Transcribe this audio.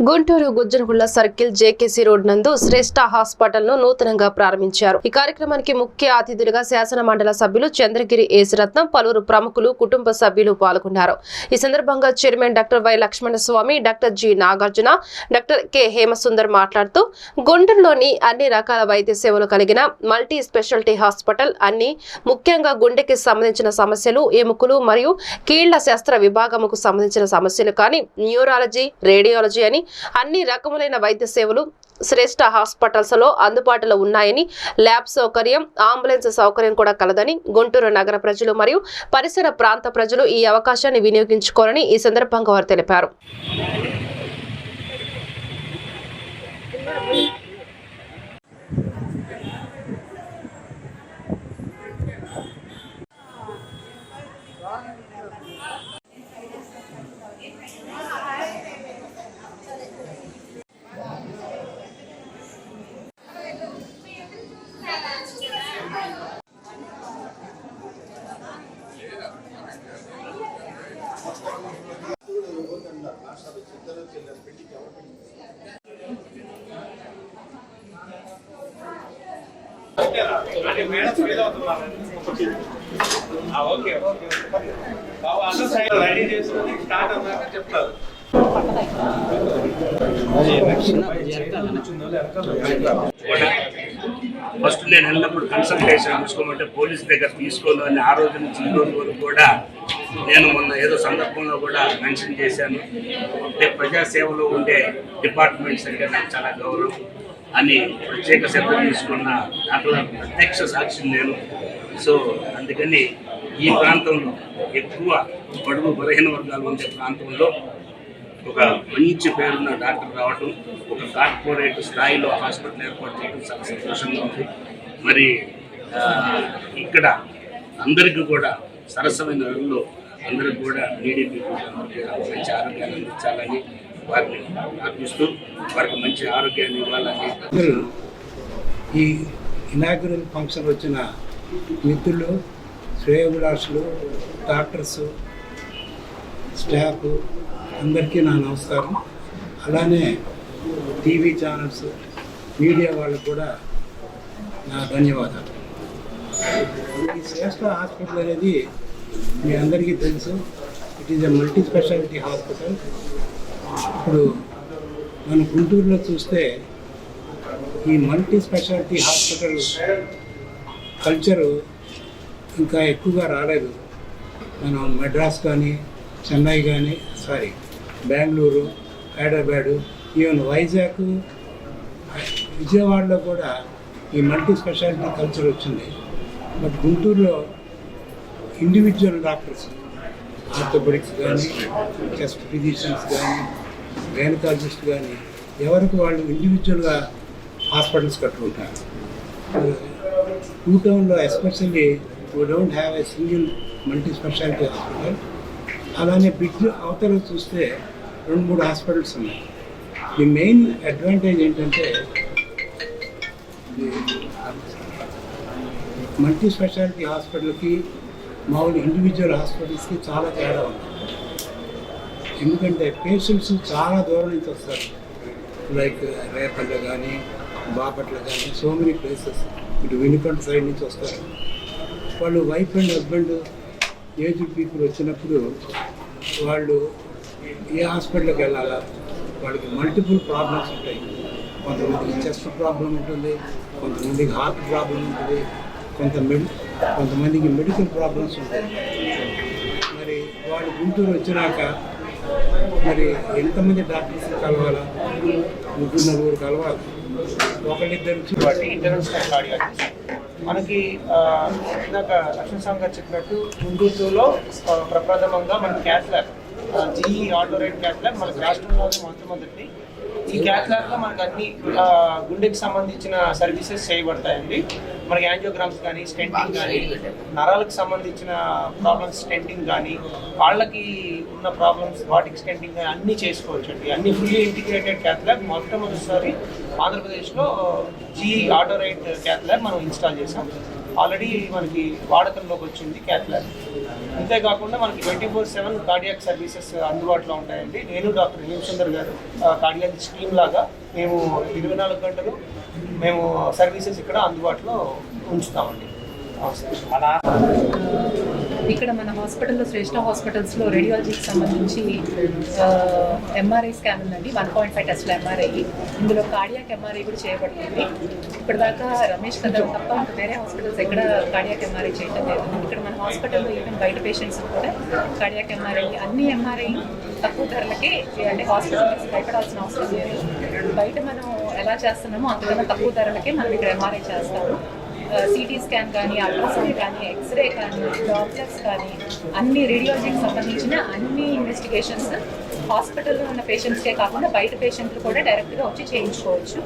Guntur Gujjanagulla circle JKC road నందు శ్రేష్ఠ హాస్పిటల్ను నూతనంగా ప్రారంభించారు. ఈ కార్యక్రమానికి ముఖ్య అతిథులుగా శాసన మండలి సభ్యులు చంద్రగిరి ఏసురత్నం పలువురు ప్రముఖులు కుటుంబ సభ్యులు పాల్గొన్నారు. ఈ సందర్భంగా chairman doctor Y Lakshmana Swamy doctor G Nagarjuna doctor K Hemasundar మాట్లాడుతూ గుంటూరులోని అన్ని రకాల వైద్య సేవలు కలిగిన మల్టీ స్పెషాలిటీ హాస్పిటల్ అన్ని ముఖ్యంగా గుండెకి సంబంధించిన సమస్యలు ఎముకలు మరియు కీళ్ళ శాస్త్ర విభాగముకు సంబంధించిన సమస్యలు కానీ న్యూరాలజీ రేడియాలజీ అని అన్ని రకములైన వైద్య సేవలు శ్రేష్ఠ హాస్పిటల్స్లో అందుబాటులో ఉన్నాయని ల్యాబ్ సౌకర్యం అంబులెన్స్ సౌకర్యం కూడా కలదని గుంటూరు నగర ప్రజలు మరియు పరిసర ప్రాంత ప్రజలు ఈ అవకాశాన్ని వినియోగించుకోవాలని ఈ సందర్భంగా వారు తెలిపారు అంటే మేడం ఫీల్ అవుతున్నారు ఆ, ఓకే ఓకే బాబు అందరూ సైడ్ రెడీ చేసుకొని స్టార్ట్ అన్నాక చెప్తారు ఫస్ట్ నేను వెళ్ళినప్పుడు కన్సల్టేషన్ తీసుకోమంటే పోలీస్ దగ్గర తీసుకోను అని ఆ రోజు నుంచి ఈ రోజు వరకు కూడా నేను మొన్న ఏదో సందర్భంలో కూడా మెన్షన్ చేశాను. అంటే ప్రజాసేవలో ఉండే డిపార్ట్మెంట్స్ అంటే నాకు చాలా గౌరవం. అని ప్రత్యేక శ్రద్ధ తీసుకున్న దాంట్లో ప్రత్యక్ష సాక్షి నేను. సో అందుకని ఈ ప్రాంతంలో ఎక్కువ బడుగు బలహీన వర్గాలు ఉండే ప్రాంతంలో ఒక మంచి పేరున్న డాక్టర్ రావటం ఒక కార్పొరేట్ స్థాయిలో హాస్పిటల్ ఏర్పాటు చేయడం చాలా సంతోషంగా ఉంది. మరి ఇక్కడ అందరికీ కూడా సరసమైన ధరల్లో అందరికి కూడా నీడీ పీపుల్ మంచి ఆరోగ్యాన్ని అందించాలని వారిని ప్రార్థిస్తూ వారికి మంచి ఆరోగ్యాన్ని ఇవ్వాలని. అందరూ ఈ ఇనాగ్రల్ ఫంక్షన్ వచ్చిన మిత్రులు శ్రేయోభిలాషులు డాక్టర్స్ స్టాఫ్ అందరికీ నా నమస్కారం. అలానే టీవీ ఛానల్స్ మీడియా వాళ్ళకు కూడా నా ధన్యవాదాలు. ఈ శ్రేష్ట హాస్పిటల్ అనేది మీ అందరికీ తెలుసు. It is a multi speciality hospital. ఇప్పుడు మన గుంటూరులో చూస్తే ఈ మల్టీ స్పెషాలిటీ హాస్పిటల్ కల్చరు ఇంకా ఎక్కువగా రాలేదు. మనం మద్రాస్ కానీ చెన్నై కానీ సారీ బెంగళూరు హైదరాబాదు ఈవెన్ వైజాగ్ విజయవాడలో కూడా ఈ మల్టీ స్పెషాలిటీ కల్చర్ వచ్చింది. బట్ గుంటూరులో ఇండివిజువల్ డాక్టర్స్ ఆర్థోపెడిక్స్ కానీ చెస్ట్ ఫిజిషియన్స్ కానీ గైనకాలజిస్ట్ కానీ ఎవరికి వాళ్ళు ఇండివిజువల్గా హాస్పిటల్స్ కట్టుకుంటారు. టూ టౌన్లో especially we don't have a single multi speciality hospital. అలానే బ్రిడ్జ్ అవతల చూస్తే రెండు మూడు హాస్పిటల్స్ ఉన్నాయి. ది మెయిన్ అడ్వాంటేజ్ ఏంటంటే మల్టీ స్పెషాలిటీ హాస్పిటల్కి మామూలు ఇండివిజువల్ హాస్పిటల్స్కి చాలా తేడా ఉంది. ఎందుకంటే పేషెంట్స్ చాలా దూరం నుంచి వస్తారు. లైక్ రేపల్లె కానీ బాపట్ల కానీ సో మెనీ ప్లేసెస్ ఇటు వెనుకంట సైడ్ నుంచి వస్తారు. వాళ్ళు wife and husband age people వచ్చినప్పుడు వాళ్ళు ఏ హాస్పిటల్కి వెళ్ళాలా? వాళ్ళకి మల్టిపుల్ ప్రాబ్లమ్స్ ఉంటాయి. కొంతమందికి చెస్ట్ ప్రాబ్లం ఉంటుంది కొంతమందికి హార్ట్ ప్రాబ్లం ఉంటుంది కొంత మెడి కొంతమందికి మెడికల్ ప్రాబ్లమ్స్ ఉంటాయి. మరి వాళ్ళు గుంటూరు వచ్చినాక మరి ఎంతమంది డాక్టర్స్ కలవాలా? ముగ్గురు నలుగురు కలవాలి? ఒకళ్ళిద్దరు వాటి కార్డియాలజిస్ట్ మనకి ఇందాక లక్ష్మణ్ స్వామి గారు చెప్పినట్టు గుంటూరులో ప్రప్రథమంగా మన cath lab GE autoright cath lab మనకి రాష్ట్రంలో మొట్టమొదటి ఈ క్యాట్ మనకు లో అన్ని గుండెకి సంబంధించిన సర్వీసెస్ చేయబడతాయండి. మనకి యాంజియోగ్రామ్స్ కానీ స్టెంటింగ్ కానీ నరాలకు సంబంధించిన ప్రాబ్లమ్స్ స్టెంటింగ్ కానీ వాళ్ళకి ఉన్న ప్రాబ్లమ్స్ వాటికి స్టెంటింగ్ కానీ అన్నీ చేసుకోవచ్చు అండి అన్ని ఫుల్లీ ఇంటిగ్రేటెడ్ క్యాత్ మొట్టమొదటిసారి ఆంధ్రప్రదేశ్లో జీ ఆటో రైట్ మనం ఇన్స్టాల్ చేసాం ఆల్రెడీ మనకి వాడకంలోకి వచ్చింది క్యాత్ అంతేకాకుండా మనకి twenty four seven cardiac services అందుబాటులో ఉంటాయండి. నేను డాక్టర్ హేమసుందర్ గారు కార్డియాలజిస్ట్ టీమ్ లాగా మేము ఇరవై నాలుగు గంటలు మేము సర్వీసెస్ ఇక్కడ అందుబాటులో ఉంచుతామండి. మన ఇక్కడ మన హాస్పిటల్లో శ్రేష్ఠ హాస్పిటల్స్లో రేడియాలజీకి సంబంధించి ఎంఆర్ఐ స్కాన్ ఉందండి. One point five tesla MRI ఇందులో కార్డియాక్ ఎంఆర్ఐ కూడా చేయబడుతుంది. ఇప్పటిదాకా రమేష్ కదా తప్ప ఇంకా వేరే హాస్పిటల్స్ ఎక్కడ కార్డియాక్ ఎంఆర్ఐ చేయటం లేదు. ఇక్కడ మన హాస్పిటల్లో ఈవెన్ బయట పేషెంట్స్ కూడా కార్డియాక్ ఎంఆర్ఐ అన్ని ఎంఆర్ఐ తక్కువ ధరలకే అంటే హాస్పిటల్స్ భయపడాల్సిన అవసరం లేదు. బయట మనం ఎలా చేస్తున్నామో అంతకన్నా తక్కువ ధరలకే మనం ఇక్కడ ఎంఆర్ఐ చేస్తాము. సిటీ స్కాన్ కానీ అల్ట్రాసౌండ్ కానీ ఎక్స్రే కానీ డాక్టర్స్ కానీ అన్ని రేడియాలజీకి సంబంధించిన అన్ని ఇన్వెస్టిగేషన్స్ హాస్పిటల్లో ఉన్న పేషెంట్స్కే కాకుండా బయట పేషెంట్లు కూడా డైరెక్ట్గా వచ్చి చేయించుకోవచ్చు.